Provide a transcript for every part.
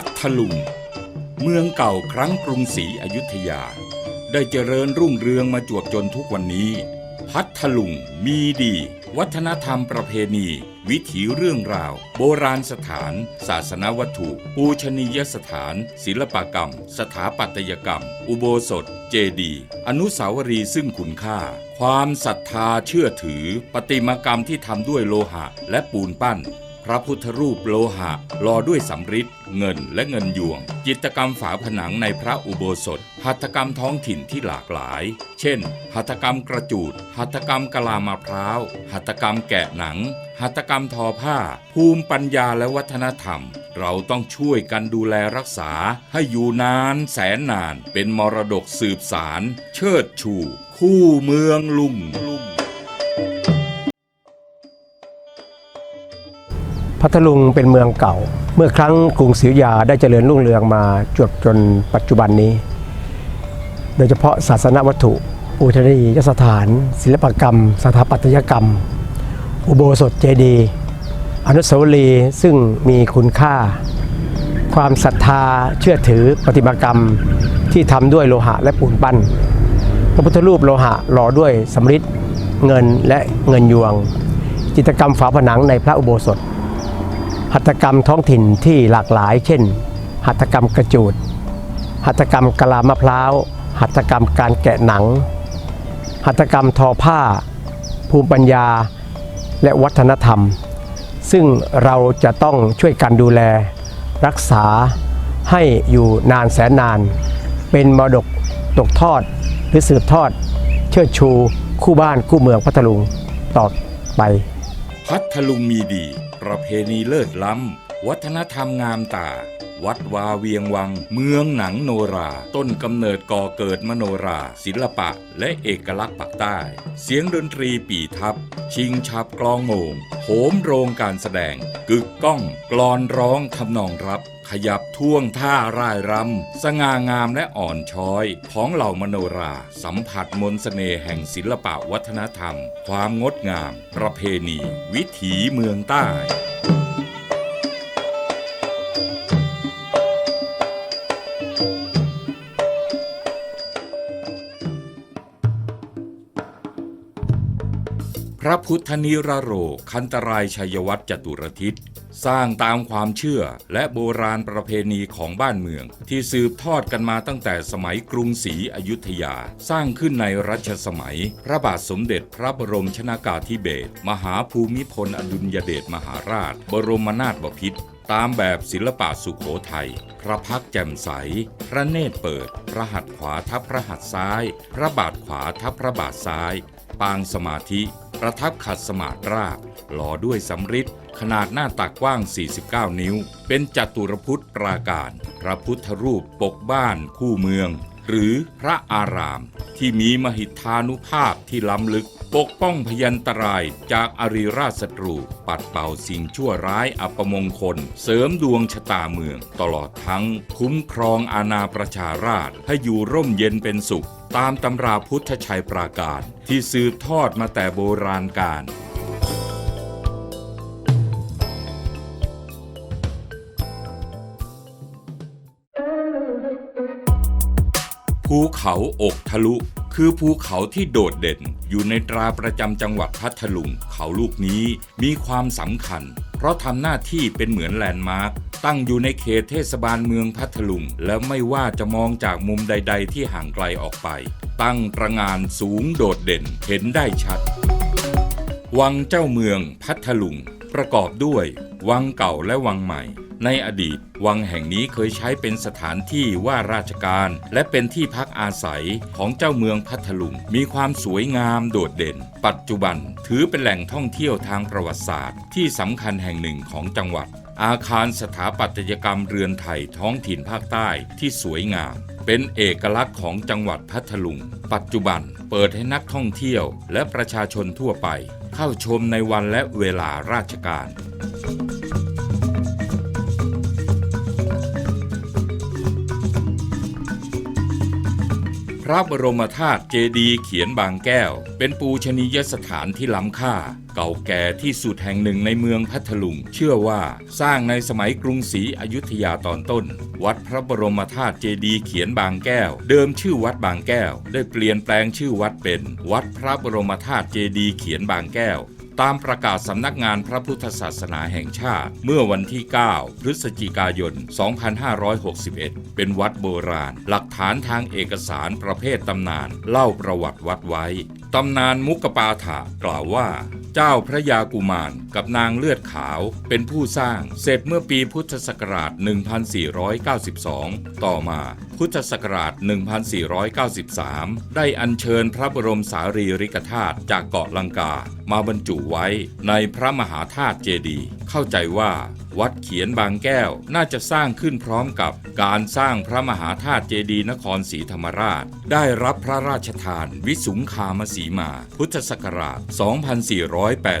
พัทลุง เมืองเก่าครั้งกรุงศรีอยุธยา ได้เจริญรุ่งเรืองมาจวบจนทุกวันนี้ พัทลุงมีดี วัฒนธรรมประเพณี วิถีเรื่องราว โบราณสถาน ศาสนวัตถุ ปูชนียสถาน ศิลปกรรม สถาปัตยกรรม อุโบสถ เจดีย์อนุสาวรีย์ซึ่งคุณค่า ความศรัทธาเชื่อถือ ปฏิมากรรมที่ทำด้วยโลหะและปูนปั้น ระพุทธรูปโลหะหล่อด้วยสำริดเงินและเงินยวง จิตกรรมฝาผนังในพระอุโบสถ หัตถกรรมท้องถิ่นที่หลากหลาย เช่น หัตถกรรมกระจูด หัตถกรรมกะลามะพร้าว หัตถกรรมแกะหนัง หัตถกรรมทอผ้า ภูมิปัญญาและวัฒนธรรม เราต้องช่วยกันดูแลรักษา ให้อยู่นานแสนนาน เป็นมรดกสืบสาร เชิดชู คู่เมืองลุง พัทลุงเป็นเมืองเก่า เมื่อครั้งกรุงศรีอยุธยาได้เจริญรุ่งเรืองมาจวบจนปัจจุบันนี้ โดยเฉพาะศาสนวัตถุอุทนียสถาน ศิลปกรรม สถาปัตยกรรม อุโบสถเจดีย์อนุสาวรีย์ซึ่งมีคุณค่า ความศรัทธาเชื่อถือปฏิมากรรมที่ทำด้วยโลหะและปูนปั้น พระพุทธรูปโลหะหล่อด้วยสำริดเงินและเงินยวง จิตรกรรมฝาผนังในพระอุโบสถ หัตถกรรมท้องถิ่นที่หลากหลาย เช่น หัตถกรรมกระจูด หัตถกรรมกะลามะพร้าว หัตถกรรมการแกะหนัง หัตถกรรมทอผ้า ภูมิปัญญา และวัฒนธรรม ซึ่งเราจะต้องช่วยกันดูแล รักษาให้อยู่นานแสนนาน เป็นมรดกตกทอดหรือสืบทอด เชิดชู คู่บ้านคู่เมืองพัทลุงต่อไป พัทลุงมีดี ประเพณีเลิศล้ำ วัฒนธรรมงามตา วัดวาเวียงวัง เมืองหนังโนรา ต้นกำเนิดก่อเกิดมโนรา ศิลปะและเอกลักษณ์ปักใต้ เสียงดนตรีปีทับ ชิงฉับกลองโหงโหมโรงการแสดง กึกก้อง กลอนร้องทำนองรับขยับท่วงท่าร่ายรำ สง่างามและอ่อนช้อย ของเหล่ามโนรา สัมผัสมนสเสน่ห์แห่งศิลปะวัฒนธรรม ความงดงาม ประเพณี วิถีเมืองใต้ ระพุทธนิรโร คันตรายชัยวัตรจตุรทิศสร้างตามความเชื่อและโบราณประเพณีของบ้านเมือง ที่สืบทอดกันมาตั้งแต่สมัยกรุงศรีอยุธยา สร้างขึ้นในรัชสมัย พระบาทสมเด็จพระบรมชนากาธิเบศรมหาภูมิพลอดุลยเดชมหาราช บรมนาถบพิตรตามแบบศิลปะสุขโขทัย พระพักแจ่มใส พระเนตรเปิด พระหัตถ์ขวาทับพระหัตถ์ซ้าย พระบาทขวาทับพระบาทซ้าย ปางสมาธิ ประทับขัดสมาธิราบหล่อด้วยสำริดขนาดหน้าตักกว้าง 49 นิ้ว เป็นจัตุรพุทธปราการ พระพุทธรูปปกบ้านคู่เมือง หรือพระอาราม ที่มีมหิทธานุภาพที่ล้ำลึก ปกป้องพยันตรายจากอริราชศัตรู ปัดเป่าสิ่งชั่วร้ายอัปมงคล เสริมดวงชะตาเมือง ตลอดทั้งคุ้มครองอาณาประชาราษฎร์ให้อยู่ร่มเย็นเป็นสุข ตามตำราพุทธชัยปราการที่สืบทอดมาแต่โบราณกาลภูเขาอกทะลุ คือภูเขาที่โดดเด่นอยู่ในตราประจำจังหวัดพัทลุงเขาลูกนี้มีความสำคัญ เพราะทำหน้าที่เป็นเหมือนแลนด์มาร์ค ตั้งอยู่ในเขตเทศบาลเมืองพัทลุง และไม่ว่าจะมองจากมุมใด ๆ ที่ห่างไกลออกไป ตั้งตระงานสูงโดดเด่นเห็นได้ชัด วังเจ้าเมืองพัทลุง ประกอบด้วย วังเก่าและวังใหม่ ในอดีต วังแห่งนี้เคยใช้เป็นสถานที่ว่าราชการ และเป็นที่พักอาศัยของเจ้าเมืองพัทลุง มีความสวยงามโดดเด่น ปัจจุบันถือเป็นแหล่งท่องเที่ยวทางประวัติศาสตร์ ที่สำคัญแห่งหนึ่งของจังหวัด อาคารสถาปัตยกรรมเรือนไทยท้องถิ่นภาคใต้ที่สวยงาม เป็นเอกลักษณ์ของจังหวัดพัทลุง ปัจจุบันเปิดให้นักท่องเที่ยวและประชาชนทั่วไป เข้าชมในวันและเวลาราชการ ระบรมธาตุเจดีย์เขียนบางแก้ว เป็นปูชนียสถานที่ล้ำค่า เก่าแก่ที่สุดแห่งหนึ่งในเมืองพัทลุง เชื่อว่าสร้างในสมัยกรุงศรีอยุธยาตอนต้น วัดพระบรมธาตุเจดีย์เขียนบางแก้ว เดิมชื่อวัดบางแก้ว ได้เปลี่ยนแปลงชื่อวัดเป็น วัดพระบรมธาตุเจดีย์เขียนบางแก้ว ตามประกาศสำนักงานพระพุทธศาสนาแห่งชาติ เมื่อวันที่ 9 พฤศจิกายน 2561 เป็นวัดโบราณ หลักฐานทางเอกสารประเภทตำนาน เล่าประวัติวัดไว้ ตำนานมุกปาถะกล่าวว่า เจ้าพระยากุมารกับนางเลือดขาวเป็นผู้สร้างเสร็จเมื่อปีพุทธศักราช 1492 ต่อมาพุทธศักราช 1493 ได้อัญเชิญพระบรมสารีริกธาตุจากเกาะลังกา มาบรรจุไว้ในพระมหาธาตุเจดีย์เข้าใจว่า วัดเขียนบางแก้วน่าจะสร้างขึ้นพร้อมกับการสร้างพระมหาธาตุเจดีย์นครศรีธรรมราช ได้รับพระราชทาน วิสุงคามสีมา พุทธศักราช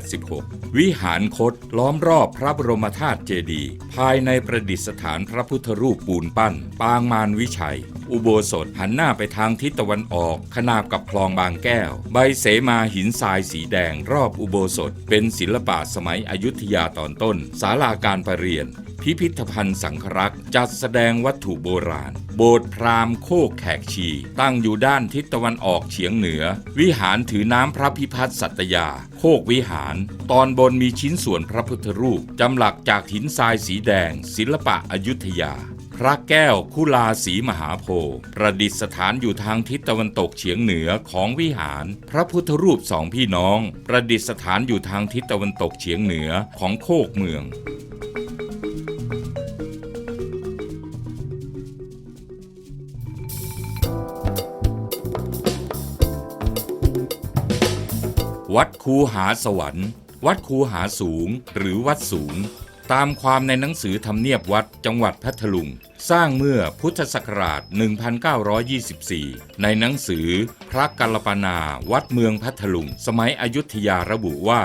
2486 วิหารคดล้อมรอบพระบรมธาตุเจดีย์ภายในประดิษฐานพระพุทธรูปปูนปั้น ปางมารวิชัย อุโบสถหันหน้าไปทางทิศตะวันออก ขนาบกับคลองบางแก้ว ใบเสมาหินทรายสีแดงรอบอุโบสถ เป็นศิลปะสมัยอยุธยาตอนต้น ศาลาการประเรียน พิพิธภัณฑ์สังครักษ์จัดแสดงวัตถุโบราณ โบสถ์พราหมณ์โคกแขกชี ตั้งอยู่ด้านทิศตะวันออกเฉียงเหนือ วิหารถือน้ำพระพิพัฒน์สัตยา โคกวิหาร ตอนบนมีชิ้นส่วนพระพุทธรูปจำหลักจากหินทรายสีแดง ศิลปะอยุธยา พระแก้วคุลาสีมหาโพธิ์ประดิษฐานอยู่ทางทิศตะวันตกเฉียงเหนือของวิหาร พระพุทธรูปสองพี่น้อง ประดิษฐานอยู่ทางทิศตะวันตกเฉียงเหนือของโคกเมืองวัดคูหาสวรรค์ วัดคูหาสูง หรือวัดสูง ตามความในหนังสือทำเนียบวัดจังหวัดพัทลุง สร้างเมื่อพุทธศักราช 1924 ในหนังสือพระกัลปนาวัดเมืองพัทลุง สมัยอยุธยาระบุว่า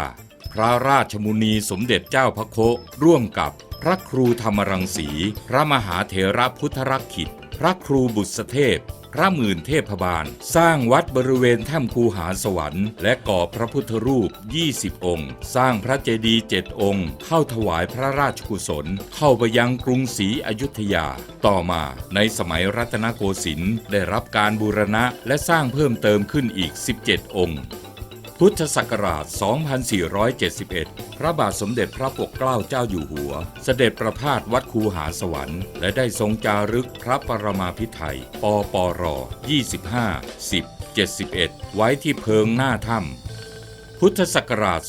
พระราชมุนีสมเด็จเจ้าพระโคร่วมกับพระครูธรรมรังสี พระมหาเถระพุทธรักขิต พระครูบุษเทพ พระหมื่นเทพบาล สร้างวัดบริเวณถ้ำคูหาสวรรค์ และก่อพระพุทธรูป 20 องค์ สร้างพระเจดีย์เจ็ดองค์ เข้าถวายพระราชกุศล เข้าไปยังกรุงศรีอยุธยา ต่อมาในสมัยรัตนโกสินทร์ได้รับการบูรณะและสร้างเพิ่มเติมขึ้นอีก 17 องค์ พุทธศักราช 2471 พระบาทสมเด็จพระปกเกล้าเจ้าอยู่หัว เสด็จประพาสวัดคูหาสวรรค์ และได้ทรงจารึกพระปรมาภิไธยปปร 25 10 71 ไว้ที่เพิงหน้าถ้ำ พุทธศักราช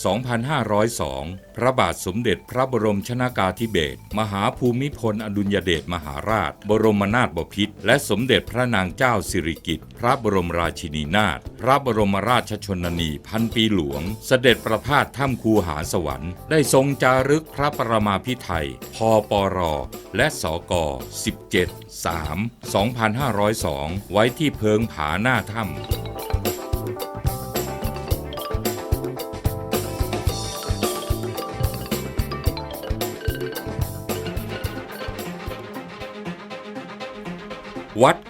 2502 พระบาทสมเด็จพระบรมชนากาธิเบศรมหาภูมิพลอดุลยเดชมหาราช บรมนาถบพิตรและสมเด็จพระนางเจ้าสิริกิติ์พระบรมราชินีนาถพระบรมราชชนนีพันปีหลวง เสด็จประพาสถ้ำคูหาสวรรค์ ได้ทรงจารึกพระประมาภิไธยพปร และสก 17 3 2502 ไว้ที่เพิงผาหน้าถ้ำ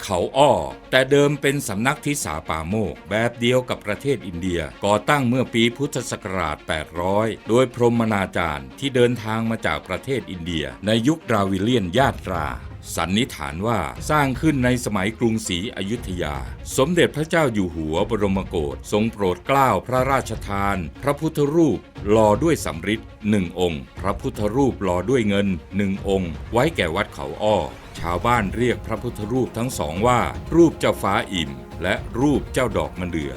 เขาอ้อ แต่เดิมเป็นสำนักทิสาป่าโมก แบบเดียวกับประเทศอินเดีย ก่อตั้งเมื่อปีพุทธศักราช 800 โดยพรหมนาจารย์ที่เดินทางมาจากประเทศอินเดีย ในยุคดราวิเลียนญาตรา สันนิษฐานว่าสร้างขึ้นในสมัยกรุงศรีอยุธยา สมเด็จพระเจ้าอยู่หัวบรมโกศทรงโปรดเกล้าพระราชทาน พระพุทธรูปหล่อด้วยสำริดหนึ่งองค์ พระพุทธรูปหล่อด้วยเงินหนึ่งองค์ ไว้แก่วัดเขาอ้อ ชาวบ้านเรียกพระพุทธรูปทั้งสองว่า รูปเจ้าฟ้าอิ่ม และรูปเจ้าดอกมะเดือ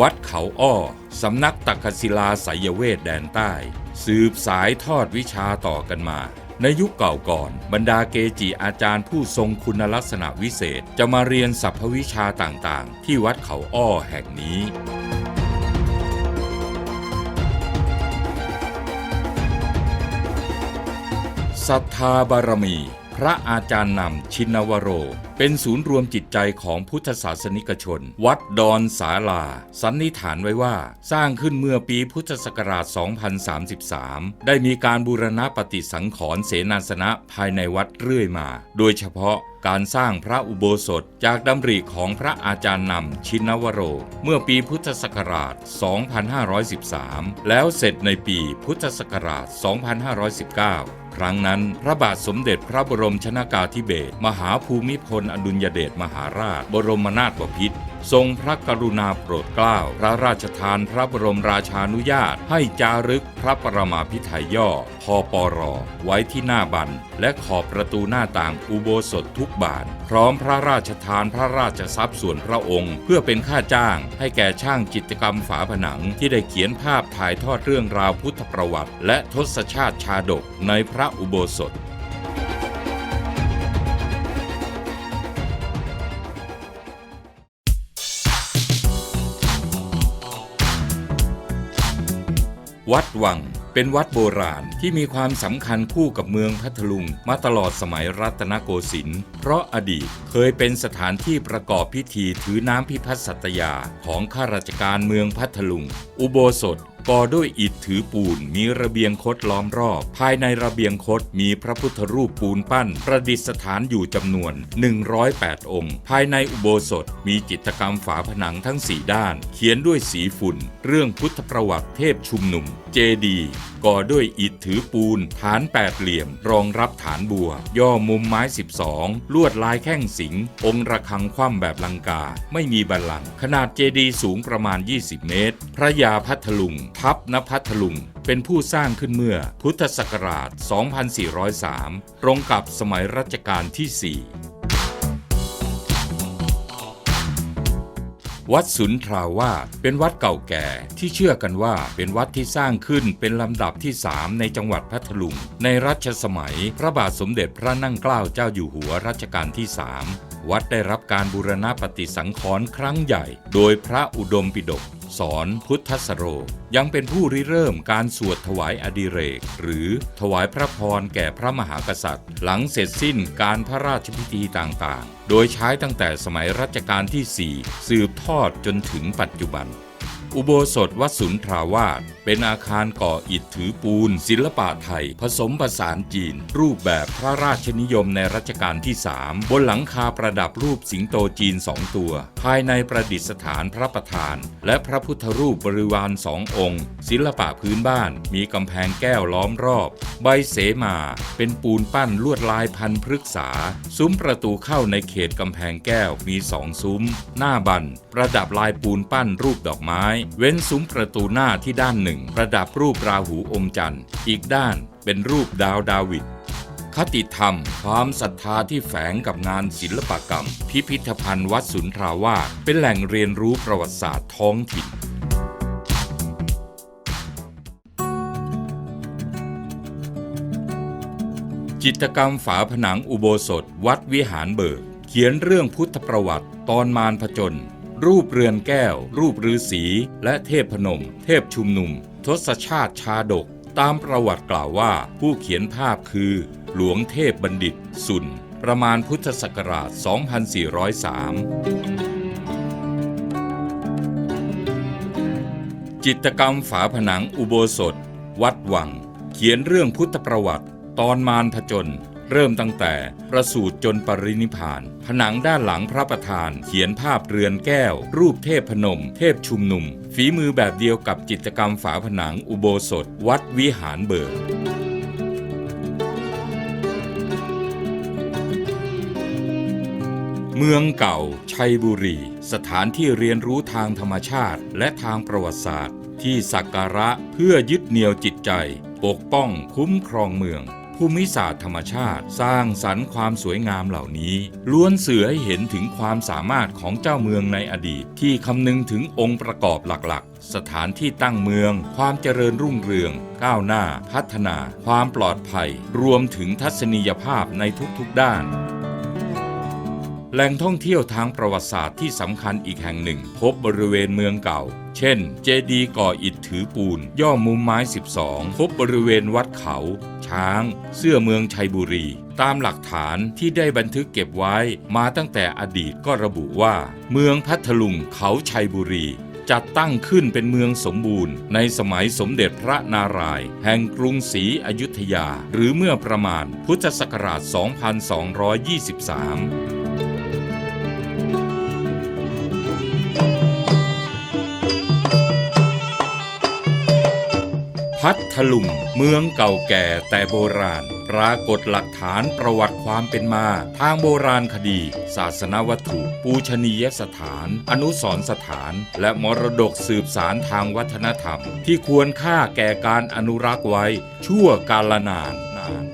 วัดเขาอ้อ สำนักตักกศิลาไสยเวทแดนใต้ สืบสายทอดวิชาต่อกันมา ในยุคเก่าก่อน บรรดาเกจิอาจารย์ผู้ทรงคุณลักษณะวิเศษ จะมาเรียนสรรพวิชาต่างๆ ที่วัดเขาอ้อแห่งนี้ศรัทธาบารมี พระอาจารย์นำชินวโรเป็นศูนย์รวมจิตใจของพุทธศาสนิกชน วัดดอนสาลา สันนิษฐานไว้ว่า สร้างขึ้นเมื่อปีพุทธศักราช 2033 ได้มีการบูรณะปฏิสังขรณ์เสนาสนะภายในวัดเรื่อยมา โดยเฉพาะการสร้างพระอุโบสถจากดำริของพระอาจารย์นำชินวโร เมื่อปีพุทธศักราช 2513 แล้วเสร็จในปีพุทธศักราช 2519 ครั้งนั้นพระบาทสมเด็จพระบรมชนากาธิเบศรมหาภูมิพลอดุลยเดชมหาราช บรมนาถบพิตรทรงพระกรุณาโปรดเกล้า พระราชทานพระบรมราชานุญาต ให้จารึกพระปรมาภิไธยย่อ พอปรไว้ที่หน้าบัน และขอบประตูหน้าต่างอุโบสถทุกบาน พร้อมพระราชทานพระราชทรัพย์ส่วนพระองค์ เพื่อเป็นค่าจ้างให้แก่ช่างจิตรกรรมฝาผนังที่ได้เขียนภาพถ่ายทอดเรื่องราวพุทธประวัติ และทศชาติชาดกในพระอุโบสถ วัดวัง เป็นวัดโบราณที่มีความสำคัญคู่กับเมืองพัทลุง มาตลอดสมัยรัตนโกสินทร์เพราะอดีตเคยเป็นสถานที่ประกอบพิธีถือน้ำพิพัฒน์สัตยาของข้าราชการเมืองพัทลุง อุโบสถ ก่อด้วยอิฐถือปูนมีระเบียงคดล้อมรอบ ภายในระเบียงคดมีพระพุทธรูปปูนปั้น ประดิษฐานอยู่จำนวน 108 องค์ ภายในอุโบสถมีจิตกรรมฝาผนังทั้ง4ด้าน เขียนด้วยสีฝุ่น เรื่องพุทธประวัติเทพชุมนุม เจดีย์ก่อด้วยอิฐถือปูน ฐานแปดเหลี่ยม รองรับฐานบัว ย่อมุมไม้ 12 ลวดลายแข้งสิง องค์ระฆังคว่ำแบบลังกา ไม่มีบัลลังก์ขนาดเจดีย์สูงประมาณ 20 เมตร พระยาพัทลุงทัพนพัทลุง เป็นผู้สร้างขึ้นเมื่อพุทธศักราช 2403 ตรงกับสมัยรัชกาลที่ 4 วัดสุนทราวาสเป็นวัดเก่าแก่ที่เชื่อกันว่าเป็นวัดที่สร้างขึ้นเป็นลำดับที่3ในจังหวัดพัทลุง ในรัชสมัยพระบาทสมเด็จพระนั่งเกล้าเจ้าอยู่หัวรัชกาลที่3วัดได้รับการบูรณะปฏิสังขรณ์ครั้งใหญ่ โดยพระอุดมปิฎก สอนพุทธสโร ยังเป็นผู้ริเริ่มการสวดถวายอดิเรก หรือถวายพระพรแก่พระมหากษัตริย์ หลังเสร็จสิ้นการพระราชพิธีต่างๆ โดยใช้ตั้งแต่สมัยรัชกาลที่ 4 สืบทอดจนถึงปัจจุบัน อุโบสถวัดสุนทราวาสเป็นอาคารก่ออิฐถือปูน ศิลปะไทย ผสมผสานจีน รูปแบบพระราชนิยมในรัชกาลที่ 3 บนหลังคาประดับรูปสิงโตจีนสองตัว ภายในประดิษฐานพระประธาน และพระพุทธรูปบริวารสององค์ ศิลปะพื้นบ้านมีกำแพงแก้วล้อมรอบ ใบเสมา เป็นปูนปั้นลวดลายพันพฤกษา ซุ้มประตูเข้าในเขตกำแพงแก้วมีสองซุ้ม หน้าบันประดับลายปูนปั้นรูปดอกไม้เว้นซุ้มประตูหน้าที่ด้านหนึ่ง ประดับรูปราหูอมจันทร์ อีกด้านเป็นรูปดาวดาวิดคติธรรม ความศรัทธาที่แฝงกับงานศิลปกรรม พิพิธภัณฑ์วัดสุนทราวาสเป็นแหล่งเรียนรู้ประวัติศาสตร์ท้องถิ่นจิตกรรมฝาผนังอุโบสถ วัดวิหารเบิก เขียนเรื่องพุทธประวัติ ตอนมารผจญ รูปเรือนแก้ว รูปฤาษีและเทพพนม เทพชุมนุม ทศชาติชาดก ตามประวัติกล่าวว่าผู้เขียนภาพคือ หลวงเทพบัณฑิต สุน ประมาณพุทธศักราช 2403จิตกรรมฝาผนังอุโบสถ วัดวัง เขียนเรื่องพุทธประวัติ ตอนมารผจญ เริ่มตั้งแต่ประสูติจนปรินิพาน ผนังด้านหลังพระประธาน เขียนภาพเรือนแก้ว รูปเทพพนม เทพชุมนุม ฝีมือแบบเดียวกับจิตรกรรมฝาผนังอุโบสถ วัดวิหารเบิกเมืองเก่า ชัยบุรี สถานที่เรียนรู้ทางธรรมชาติ และทางประวัติศาสตร์ ที่สักการะเพื่อยึดเหนี่ยวจิตใจ ปกป้องคุ้มครองเมือง ภูมิศาสตร์ธรรมชาติ สร้างสรรค์ความสวยงามเหล่านี้ล้วนสื่อให้เห็นถึงความสามารถของเจ้าเมืองในอดีต ที่คำนึงถึงองค์ประกอบหลักๆ สถานที่ตั้งเมือง ความเจริญรุ่งเรือง ก้าวหน้า พัฒนา ความปลอดภัย รวมถึงทัศนียภาพในทุกๆด้านแหล่งท่องเที่ยวทางประวัติศาสตร์ที่สำคัญอีกแห่งหนึ่ง พบบริเวณเมืองเก่า เช่น เจดีย์ก่ออิฐถือปูน ย่อมุมไม้ 12 พบบริเวณวัดเขา ช้าง เสื้อเมืองชัยบุรี ตามหลักฐานที่ได้บันทึกเก็บไว้มาตั้งแต่อดีตก็ระบุว่า เมืองพัทลุงเขาชัยบุรี จัดตั้งขึ้นเป็นเมืองสมบูรณ์ ในสมัยสมเด็จพระนารายณ์แห่งกรุงศรีอยุธยา หรือเมื่อประมาณพุทธศักราช 2223 พัทลุงเมืองเก่าแก่แต่โบราณ ปรากฏหลักฐานประวัติความเป็นมา ทางโบราณคดี ศาสนวัตถุ ปูชนียสถาน อนุสรสถาน และมรดกสืบสารทางวัฒนธรรม ที่ควรค่าแก่การอนุรักษ์ไว้ ชั่วกาลนานนาน